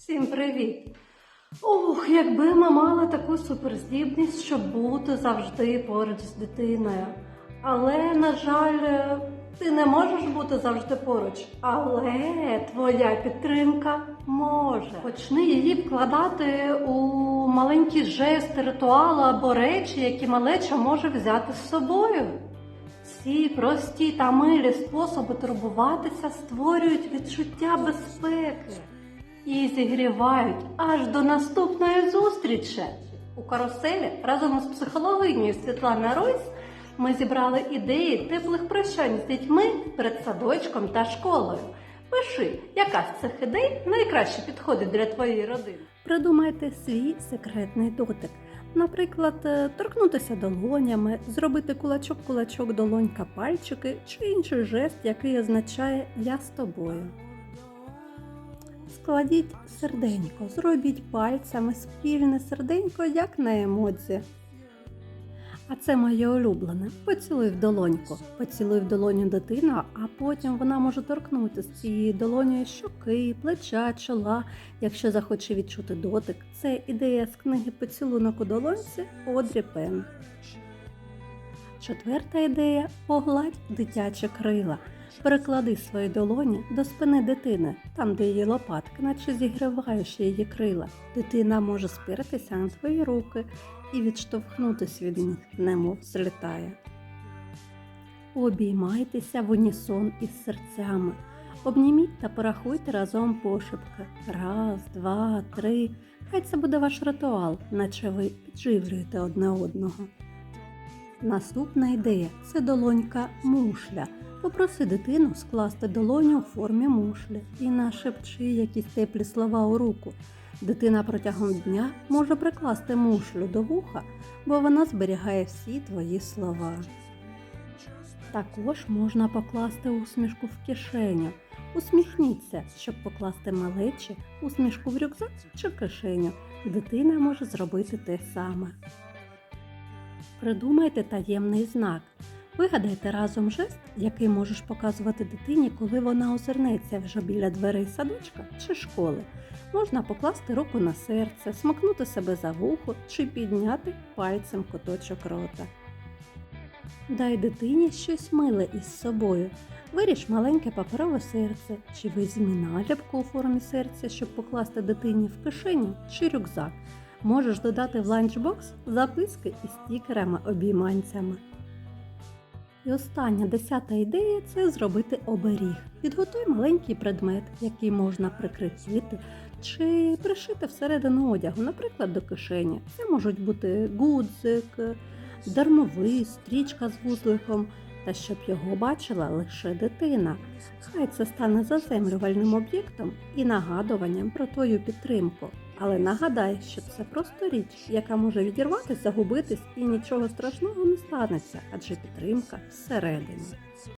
Всім привіт! Ох, якби ми мали таку суперздібність, щоб бути завжди поруч з дитиною. Але, на жаль, ти не можеш бути завжди поруч. Але твоя підтримка може. Почни її вкладати у маленькі жести, ритуали або речі, які малеча може взяти з собою. Ці прості та милі способи турбуватися створюють відчуття безпеки і зігрівають аж до наступної зустрічі. У каруселі разом з психологинею Світланою Ройс ми зібрали ідеї теплих прощань з дітьми перед садочком та школою. Пиши, яка з цих ідей найкраще підходить для твоєї родини. Придумайте свій секретний дотик. Наприклад, е, торкнутися долонями, зробити кулачок-кулачок долонька пальчики чи інший жест, який означає Я з тобою. Складіть серденько, зробіть пальцями спільне серденько, як на емоції. А це моє улюблене. Поцілуй в долоньку. Поцілуй в долоню дитина, а потім вона може торкнути з цією долонею щоки, плеча, чола, якщо захоче відчути дотик. Це ідея з книги Поцілунок у долонці Одрі Пен. Четверта ідея погладь дитячі крила. Переклади свої долоні до спини дитини, там, де її лопатки, наче зігріваєш її крила. Дитина може спиратися на твої руки і відштовхнутися від них, немов злітає. Обіймайтеся в унісон із серцями. Обніміть та порахуйте разом пошепки. Раз, два, три. Хай це буде ваш ритуал, наче ви підживлюєте одне одного. Наступна ідея це долонька мушля. Попроси дитину скласти долоню у формі мушлі і нашепчи якісь теплі слова у руку. Дитина протягом дня може прикласти мушлю до вуха, бо вона зберігає всі твої слова. Також можна покласти усмішку в кишеню. Усміхніться, щоб покласти малечі усмішку в рюкзак чи кишеню. Дитина може зробити те саме. Придумайте таємний знак. Вигадайте разом жест, який можеш показувати дитині, коли вона озирнеться вже біля дверей садочка чи школи. Можна покласти руку на серце, смакнути себе за вухо чи підняти пальцем куточок рота. Дай дитині щось миле із собою. Виріж маленьке паперове серце, чи візьми наліпку у формі серця, щоб покласти дитині в кишеню чи рюкзак. Можеш додати в ланчбокс записки із стікерами-обійманцями. І остання десята ідея це зробити оберіг. Підготуй маленький предмет, який можна прикріпити чи пришити всередину одягу, наприклад, до кишені. Це можуть бути гудзик, дармовий, стрічка з вузликом, та щоб його бачила лише дитина. Хай це стане заземлювальним об'єктом і нагадуванням про твою підтримку. Але нагадай, що це просто річ, яка може відірватися, загубитись і нічого страшного не станеться, адже підтримка всередині.